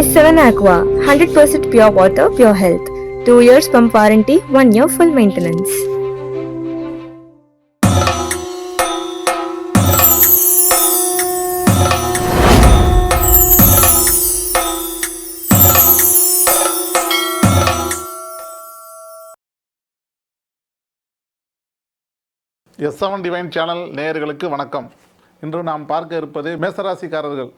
is 7 Aqua, 100% pure water, pure health. 2 years pump warranty, 1 year full maintenance. S seven divine channel நேயர்களுக்கு வணக்கம் இன்று நாம் பார்க்க இருப்பது மேசராசிக்காரர்கள்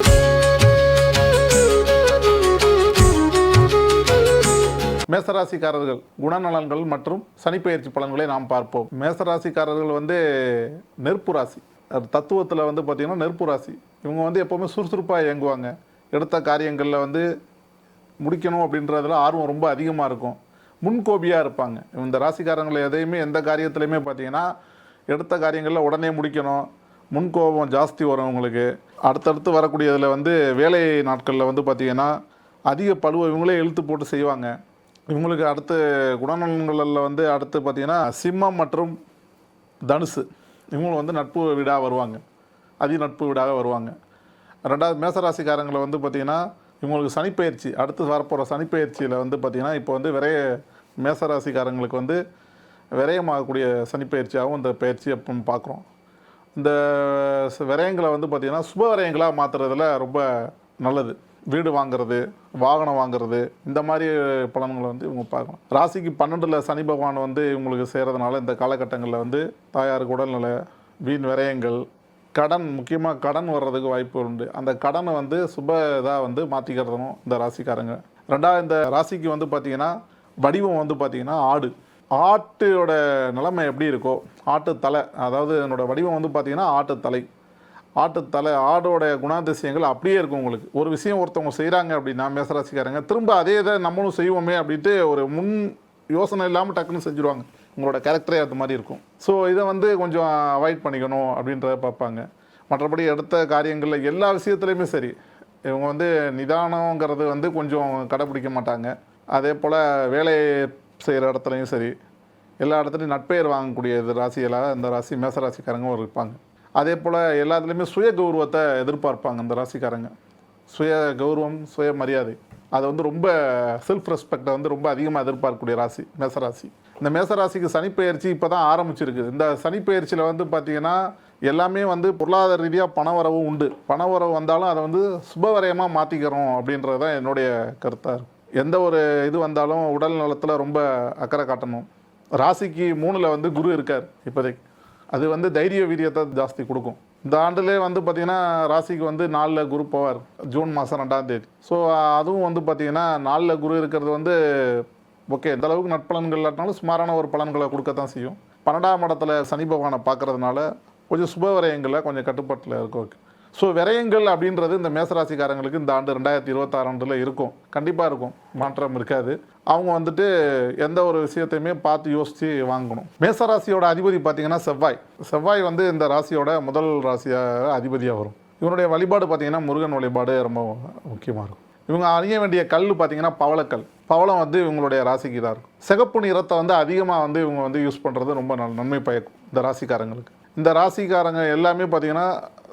மேசராசிக்காரர்கள் குணநலன்கள் மற்றும் சனிப்பெயர்ச்சி பலன்களை நாம் பார்ப்போம். மேசராசிக்காரர்கள் வந்து நெருப்பு ராசி. அது தத்துவத்தில் வந்து பார்த்திங்கன்னா நெருப்பு ராசி. இவங்க வந்து எப்போவுமே சுறுசுறுப்பாக இயங்குவாங்க. எடுத்த காரியங்களில் வந்து முடிக்கணும் அப்படின்றதுல ஆர்வம் ரொம்ப அதிகமாக இருக்கும். முன்கோபியாக இருப்பாங்க. இந்த ராசிக்காரங்களை எதையுமே எந்த காரியத்துலையுமே பார்த்தீங்கன்னா எடுத்த காரியங்களில் உடனே முடிக்கணும். முன்கோபம் ஜாஸ்தி வரும் உங்களுக்கு அடுத்தடுத்து வரக்கூடியதில் வந்து வேலை நாட்களில் வந்து பார்த்தீங்கன்னா அதிக பழுவை இவங்களே இழுத்து போட்டு செய்வாங்க. இவங்களுக்கு அடுத்து குணநலன்களில் வந்து அடுத்து பார்த்தீங்கன்னா சிம்மம் மற்றும் தனுசு. இவங்களும் வந்து நட்பு வீடாக வருவாங்க. அதி நட்பு வீடாக வருவாங்க. ரெண்டாவது மேசராசிக்காரங்களை வந்து பார்த்திங்கன்னா இவங்களுக்கு சனிப்பயிற்சி அடுத்து வரப்போகிற சனிப்பெயர்ச்சியில் வந்து பார்த்திங்கன்னா இப்போ வந்து விரைய மேசராசிக்காரங்களுக்கு வந்து விரயமாகக்கூடிய சனிப்பயிற்சியாகவும் இந்த பயிற்சி அப்போ பார்க்குறோம் இந்த விரயங்களை வந்து பார்த்திங்கன்னா சுப விரயங்களாக மாற்றுறதுல ரொம்ப நல்லது. வீடு வாங்குறது வாகனம் வாங்குறது இந்த மாதிரி பலன்களை வந்து இவங்க பார்க்கலாம் ராசிக்கு பன்னெண்டில் சனி பகவான் வந்து இவங்களுக்கு செய்கிறதுனால இந்த காலகட்டங்களில் வந்து தாயாருக்கு உடல்நிலை வீண் விரயங்கள் கடன் முக்கியமாக கடன் வர்றதுக்கு வாய்ப்பு உண்டு. அந்த கடனை வந்து சுப இதாக வந்து மாற்றிக்கிறதும் இந்த ராசிக்காரங்க. ரெண்டாவது இந்த ராசிக்கு வந்து பார்த்திங்கன்னா வடிவம் வந்து பார்த்திங்கன்னா ஆடு. ஆட்டோட நிலைமை எப்படி இருக்கோ ஆட்டு தலை அதாவது என்னோடய வடிவம் வந்து பார்த்திங்கன்னா ஆட்டு தலை ஆட்டு தலை ஆடோட குணாதிசயங்கள் அப்படியே இருக்கும் உங்களுக்கு. ஒரு விஷயம் ஒருத்தவங்க செய்கிறாங்க அப்படின்னா மேசராசிக்காரங்க திரும்ப அதே இதை நம்மளும் செய்வோமே அப்படின்ட்டு ஒரு முன் யோசனை இல்லாமல் டக்குன்னு செஞ்சுருவாங்க. உங்களோட கேரக்டரே அது மாதிரி இருக்கும். ஸோ இதை வந்து கொஞ்சம் அவாய்ட் பண்ணிக்கணும் அப்படின்றத பார்ப்பாங்க. மற்றபடி எடுத்த காரியங்களில் எல்லா விஷயத்துலையுமே சரி. இவங்க வந்து நிதானங்கிறது வந்து கொஞ்சம் கடைப்பிடிக்க மாட்டாங்க. அதே போல் வேலை செய்கிற இடத்துலையும் சரி. எல்லா இடத்துலையும் நட்பெயர் வாங்கக்கூடிய இது ராசிகளாக இந்த ராசி மேசராசிக்காரங்க ஒரு இருப்பாங்க. அதே போல் எல்லாத்துலேயுமே சுய கௌரவத்தை எதிர்பார்ப்பாங்க இந்த ராசிக்காரங்க. சுய கௌரவம் சுய மரியாதை. அதை வந்து ரொம்ப செல்ஃப் ரெஸ்பெக்டை வந்து ரொம்ப அதிகமாக எதிர்பார்க்கக்கூடிய ராசி மேசராசி. இந்த மேசராசிக்கு சனிப்பெயர்ச்சி இப்போ தான் ஆரம்பிச்சிருக்கு. இந்த சனிப்பெயர்ச்சியில் வந்து பார்த்தீங்கன்னா எல்லாமே வந்து பொருளாதார ரீதியாக பணவரவும் உண்டு. பணவரவு வந்தாலும் அதை வந்து சுபவரயமாக மாற்றிக்கிறோம் அப்படின்றது தான் என்னுடைய கருத்தாக இருக்கும். எந்த ஒரு இது வந்தாலும் உடல் நலத்தில் ரொம்ப அக்கறை காட்டணும். ராசிக்கு மூணில் வந்து குரு இருக்கார் இப்போதைக்கு. அது வந்து தைரிய வீரியத்தை ஜாஸ்தி கொடுக்கும். இந்த ஆண்டுலேயே வந்து பார்த்திங்கன்னா ராசிக்கு வந்து நாலில் குரு போவார் ஜூன் மாதம் ரெண்டாம் தேதி. ஸோ அதுவும் வந்து பார்த்திங்கன்னா நாலில் குரு இருக்கிறது வந்து ஓகே இந்த அளவுக்கு நட்பலன்கள் இல்லாட்டினாலும் சுமாரான ஒரு பலன்களை கொடுக்கத்தான் செய்யும். பன்னெண்டாம் இடத்துல சனி பகவானை பார்க்கறதுனால கொஞ்சம் சுப விரயங்களை கொஞ்சம் கட்டுப்பாட்டில் இருக்கும் ஓகே ஸோ விரயங்கள் அப்படின்றது இந்த மேசராசிக்காரங்களுக்கு இந்த ஆண்டு ரெண்டாயிரத்தி இருபத்தாறு ஆண்டில் இருக்கும். கண்டிப்பாக இருக்கும். மாற்றம் இருக்காது. அவங்க வந்துட்டு எந்த ஒரு விஷயத்தையுமே பார்த்து யோசித்து வாங்கணும். மேசராசியோட அதிபதி பார்த்தீங்கன்னா செவ்வாய். செவ்வாய் வந்து இந்த ராசியோட முதல் ராசியாக அதிபதியாக வரும். இவனுடைய வழிபாடு பார்த்தீங்கன்னா முருகன் வழிபாடு ரொம்ப முக்கியமாக இருக்கும். இவங்க அணிய வேண்டிய கல் பார்த்தீங்கன்னா பவளக்கல். பவளம் வந்து இவங்களுடைய ராசிக்கு தான் இருக்கும். சிகப்பு நிறத்தை வந்து அதிகமாக வந்து இவங்க வந்து யூஸ் பண்ணுறது ரொம்ப நன்மை பயக்கும் இந்த ராசிக்காரங்களுக்கு. இந்த ராசிக்காரங்க எல்லாமே பார்த்தீங்கன்னா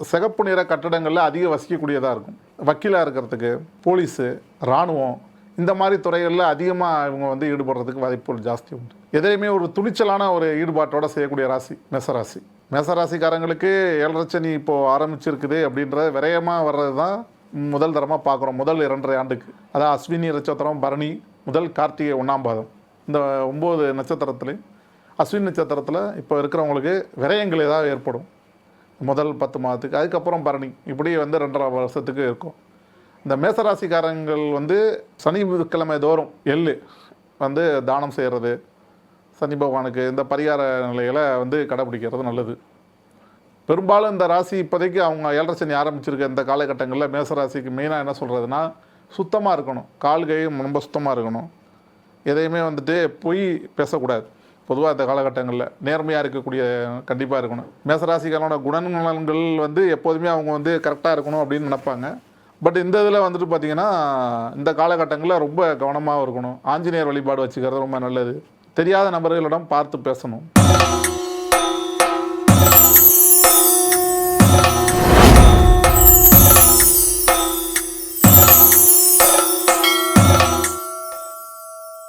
சிகப்பு நிற கட்டடங்களில் அதிக வசிக்கக்கூடியதாக இருக்கும். வக்கீலாக இருக்கிறதுக்கு போலீஸு இராணுவம் இந்த மாதிரி துறைகளில் அதிகமாக இவங்க வந்து ஈடுபடுறதுக்கு வாய்ப்புகள் ஜாஸ்தி உண்டு. எதையுமே ஒரு துணிச்சலான ஒரு ஈடுபாட்டோட செய்யக்கூடிய ராசி மேசராசி. மேசராசிக்காரங்களுக்கு ஏழரச்சனி இப்போது ஆரம்பிச்சிருக்குது அப்படின்ற விரயமாக வர்றது தான் முதல் தரமாக பார்க்குறோம் முதல் இரண்டரை ஆண்டுக்கு. அதான் அஸ்வினி நட்சத்திரம் பரணி முதல் கார்த்திகை ஒன்றாம் பாதம். இந்த ஒம்பது நட்சத்திரத்துலேயும் அஸ்வினி நட்சத்திரத்தில் இப்போ இருக்கிறவங்களுக்கு விரயங்கள் ஏதாவது ஏற்படும். முதல் பத்து மாதத்துக்கு அதுக்கப்புறம் பரணி. இப்படி வந்து ரெண்டரை வருஷத்துக்கு இருக்கும். இந்த மேசராசிக்காரங்கள் வந்து சனிக்கிழமை தோறும் எள்ளு வந்து தானம் செய்கிறது சனி பகவானுக்கு இந்த பரிகார நிலைகளை வந்து கடைப்பிடிக்கிறது நல்லது. பெரும்பாலும் இந்த ராசி இப்போதைக்கு அவங்க ஏழரை சனி ஆரம்பிச்சிருக்க இந்த காலகட்டங்களில் மேசராசிக்கு மெயினாக என்ன சொல்கிறதுனா சுத்தமாக இருக்கணும். கால் கையும் ரொம்ப சுத்தமாக இருக்கணும். எதையுமே வந்துட்டு பொய் பேசக்கூடாது. பொதுவாக இந்த காலகட்டங்களில் நேர்மையாக இருக்கக்கூடிய கண்டிப்பாக இருக்கணும். மேசராசிக்காரனோட குணநலன்கள் வந்து எப்போதுமே அவங்க வந்து கரெக்டாக இருக்கணும் அப்படின்னு நினைப்பாங்க. பட் இந்த இதில் வந்துட்டு பார்த்தீங்கன்னா இந்த காலகட்டங்களில் ரொம்ப கவனமாக இருக்கணும். ஆஞ்சநேயர் வழிபாடு வச்சுக்கிறது ரொம்ப நல்லது. தெரியாத நபர்களிடம் பார்த்து பேசணும்.